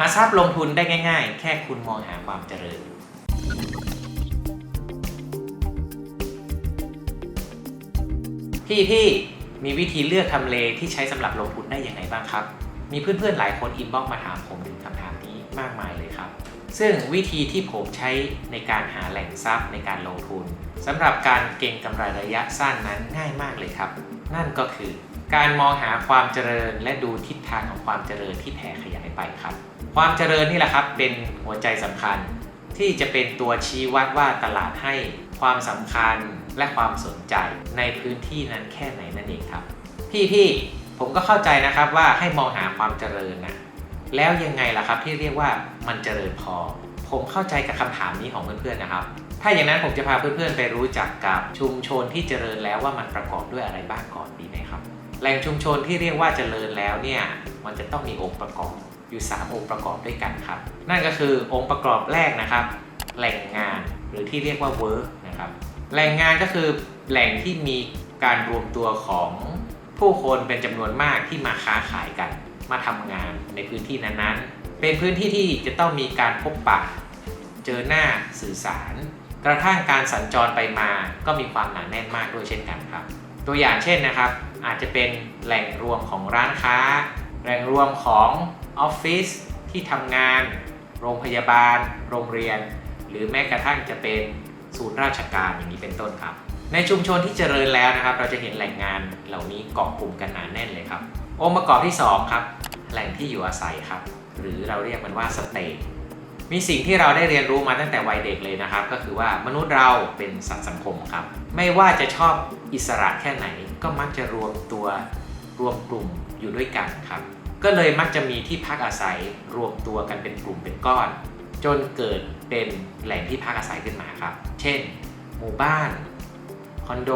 หาทรัพย์ลงทุนได้ง่าย ๆ แค่คุณมองหาความเจริญ พี่พี่มีวิธีเลือกทำเลที่ใช้สำหรับลงทุนได้อยังไงบ้างครับ มีเพื่อนๆหลายคนอินบ็อกมาถามผมถึงคำถามนี้มากมายเลยครับ ซึ่งวิธีที่ผมใช้ในการหาแหล่งทรัพย์ในการลงทุนสำหรับการเก็งกำไรระยะสั้นนั้นง่ายมากเลยครับ นั่นก็คือการมองหาความเจริญและดูทิศทางของความเจริญที่แผ่ขยายไปครับ ความเจริญนี่แหละครับเป็นหัวใจสำคัญ ที่จะเป็นตัวชี้วัดว่าตลาดให้ความสำคัญและความสนใจในพื้นที่นั้นแค่ไหนนั่นเองครับ พี่พี่ผมก็เข้าใจนะครับว่าให้มองหาความเจริญนะแล้วยังไงล่ะครับที่เรียกว่ามันเจริญพอ ผมเข้าใจกับคำถามนี้ของเพื่อนๆนะครับ ถ้าอย่างนั้นผมจะพาเพื่อนๆไปรู้จักกับชุมชนที่เจริญแล้วว่ามันประกอบด้วยอะไรบ้างก่อนดีไหมครับ แหล่งชุมชนที่เรียกว่าเจริญแล้วเนี่ยมันจะต้องมีองค์ประกอบ อยู่ 3 องค์ประกอบด้วยกันครับ นั่นก็คือองค์ประกอบแรกนะครับ แหล่งงานหรือที่เรียกว่า work นะครับแหล่งงานก็คือแหล่งที่มีการรวมตัวของผู้คนเป็นจำนวนมากที่มาค้าขายกัน มาทำงานในพื้นที่นั้นๆ เป็นพื้นที่ที่จะต้องมีการพบปะ เจอหน้าสื่อสาร กระทั่งการสัญจรไปมาก็มีความหนาแน่นมากด้วยเช่นกันครับ ตัวอย่างเช่นนะครับ อาจจะเป็นแหล่งรวมของร้านค้า แหล่งรวมของออฟฟิศที่ทำงาน โรงพยาบาล โรงเรียน หรือแม้กระทั่งจะเป็นศูนย์ราชการอย่างนี้เป็นต้นครับ ในชุมชนที่เจริญแล้วนะครับ เราจะเห็นแหล่งงานเหล่านี้เกาะกลุ่มกันหนาแน่นเลยครับ องค์ประกอบที่สองครับ แหล่งที่อยู่อาศัยครับ หรือเราเรียกมันว่าสเตทมีสิ่งที่เราได้เรียนรู้มาตั้งแต่วัยเด็กเลยนะครับ ก็คือว่ามนุษย์เราเป็นสัตว์สังคมครับ ไม่ว่าจะชอบอิสระแค่ไหน ก็มักจะรวมตัวรวมกลุ่ม อยู่ด้วยกันครับ ก็เลยมักจะมีที่พักอาศัยรวมตัวกันเป็นกลุ่มเป็นก้อน จนเกิดเป็นแหล่งที่พักอาศัยขึ้นมาครับ เช่น หมู่บ้าน คอนโด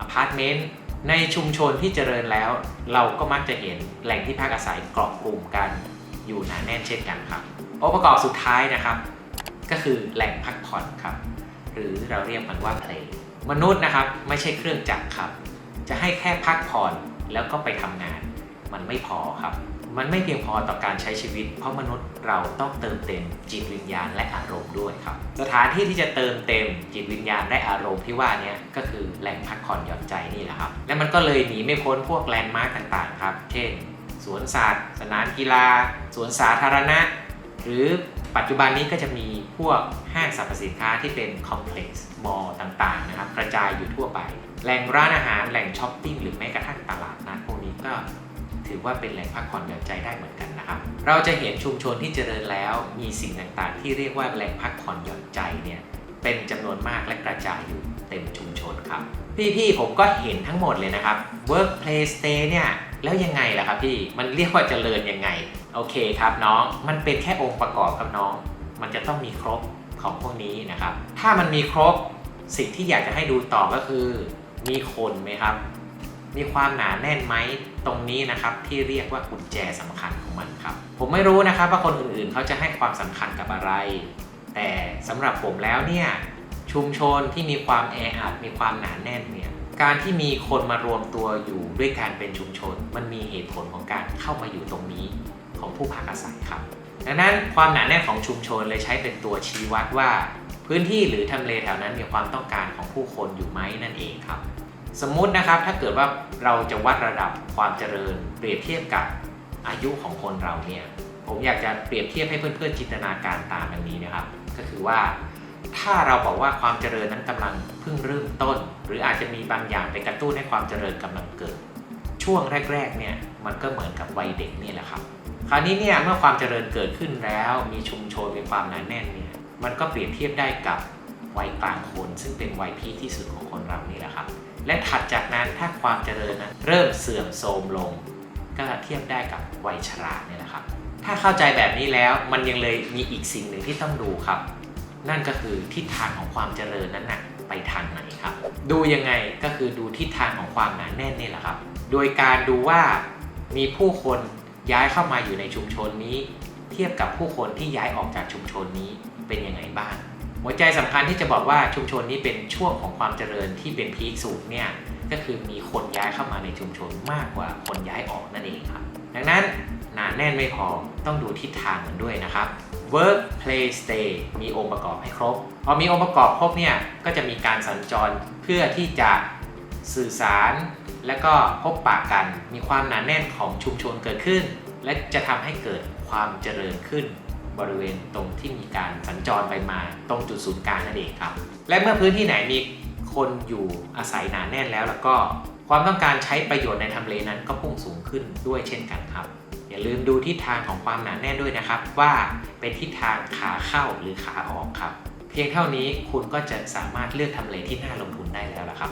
อพาร์ตเมนต์ ในชุมชนที่เจริญแล้ว เราก็มักจะเห็นแหล่งที่พักอาศัยเกาะกลุ่มกัน อยู่หนาแน่นเช่นกันครับ องค์ประกอบสุดท้ายนะครับ ก็คือแหล่งพักผ่อนครับ หรือเราเรียกมันว่าเพลงมนุษย์นะครับไม่ใช่เครื่องจักรครับ จะให้แค่พักผ่อน แล้วก็ไปทำงาน มันไม่พอครับ มันไม่เพียงพอต่อการใช้ชีวิต เพราะมนุษย์เราต้องเติมเต็มจิตวิญญาณและอารมณ์ด้วยครับ สถานที่ที่จะเติมเต็มจิตวิญญาณและอารมณ์ที่ว่านี้ก็คือแหล่งพักผ่อนหย่อนใจนี่แหละครับ และมันก็เลยหนีไม่พ้นพวกแลนด์มาร์กต่างๆครับ เช่น สวนสัตว์ สนามกีฬา สวนสาธารณะ หรือปัจจุบันนี้ก็จะมีพวกห้างสรรพสินค้าที่เป็นคอมเพล็กซ์ มอลล์ต่างๆนะครับกระจายอยู่ทั่วไป แหล่งร้านอาหารแหล่งช้อปปิ้งหรือแม้กระทั่งตลาดนัดพวกนี้ก็ถือว่าเป็นแหล่งพักผ่อนหย่อนใจได้เหมือนกันนะครับ เราจะเห็นชุมชนที่เจริญแล้วมีสิ่งต่างๆ ที่เรียกว่าแหล่งพักผ่อนหย่อนใจเนี่ยเป็นจำนวนมากและกระจายอยู่เต็มชุมชนครับ พี่ๆผมก็เห็นทั้งหมดเลยนะครับ workplace stay เนี่ยแล้วยังไงล่ะครับพี่มันเรียกว่าเจริญยังไง โอเคครับน้องมันเป็นแค่องค์ประกอบครับน้อง มันจะต้องมีครบของพวกนี้นะครับ ถ้ามันมีครบ สิ่งที่อยากจะให้ดูต่อก็คือ มีคนไหมครับ มีความหนาแน่นไหมตรงนี้นะครับที่เรียกว่ากุญแจสำคัญของมันครับ ผมไม่รู้นะครับว่าคนอื่นๆ เขาจะให้ความสำคัญกับอะไร แต่สำหรับผมแล้วเนี่ยชุมชนที่มีความแออัดมีความหนาแน่นเนี่ยการที่มีคนมารวมตัวอยู่ด้วยการเป็นชุมชน มันมีเหตุผลของการเข้ามาอยู่ตรงนี้ของผู้พักอาศัยครับ ดังนั้นความหนาแน่นของชุมชนเลยใช้เป็นตัวชี้วัดว่า พื้นที่หรือทำเลแถวนั้นมีความต้องการของผู้คนอยู่ไหมนั่นเองครับ สมมุตินะครับถ้าเกิดว่าเราจะวัดระดับความเจริญ เปรียบเทียบกับอายุของคนเราเนี่ยผมอยากจะเปรียบเทียบให้เพื่อนๆจินตนาการตามแบบนี้นะครับ ก็คือว่าถ้าเราบอกว่าความเจริญนั้นกำลังเพิ่งเริ่มต้น หรืออาจจะมีบางอย่างไปกระตุ้นให้ความเจริญกำลังเกิด ช่วงแรกๆเนี่ยมันก็เหมือนกับวัยเด็กนี่แหละครับ คราวนี้เนี่ยเมื่อความเจริญเกิดขึ้นแล้ว มีชุมชนมีความหนาแน่นเนี่ย มันก็เปรียบเทียบได้กับวัยกลางคน ซึ่งเป็นวัยพีที่สุดของคนเรานี่แหละครับ และถัดจากนั้นถ้าความเจริญนั้นเริ่มเสื่อมโทรมลง ก็เทียบได้กับวัยชราเนี่ยแหละครับ ถ้าเข้าใจแบบนี้แล้วมันยังเลยมีอีกสิ่งหนึ่งที่ต้องดูครับ นั่นก็คือทิศทางของความเจริญนั้นนะไปทางไหนครับ ดูยังไงก็คือดูทิศทางของความหนาแน่นนี่แหละครับ โดยการดูว่ามีผู้คนย้ายเข้ามาอยู่ในชุมชนนี้ เทียบกับผู้คนที่ย้ายออกจากชุมชนนี้ เป็นยังไงบ้าง หัวใจสำคัญที่จะบอกว่าชุมชนนี้เป็นช่วงของความเจริญที่เป็นพีคสูงเนี่ยก็คือมีคนย้ายเข้ามาในชุมชนมากกว่าคนย้ายออกนั่นเองครับ ดังนั้นหนาแน่นไม่พอต้องดูทิศทางมันด้วยนะครับ work play stay มีองค์ประกอบให้ครบ พอมีองค์ประกอบครบเนี่ยก็จะมีการสัญจรเพื่อที่จะสื่อสาร และก็พบปะกัน มีความหนาแน่นของชุมชนเกิดขึ้น และจะทำให้เกิดความเจริญขึ้น บริเวณตรงที่มีการสัญจรไปมาตรงจุดศูนย์กลางนั่นเองครับ และเมื่อพื้นที่ไหนมีคนอยู่อาศัยหนาแน่นแล้ว แล้วก็ความต้องการใช้ประโยชน์ในทำเลนั้นก็พุ่งสูงขึ้นด้วยเช่นกันครับ อย่าลืมดูทิศทางของความหนาแน่นด้วยนะครับ ว่าเป็นทิศทางขาเข้าหรือขาออกครับ เพียงเท่านี้คุณก็จะสามารถเลือกทำเลที่น่าลงทุนได้แล้วละครับ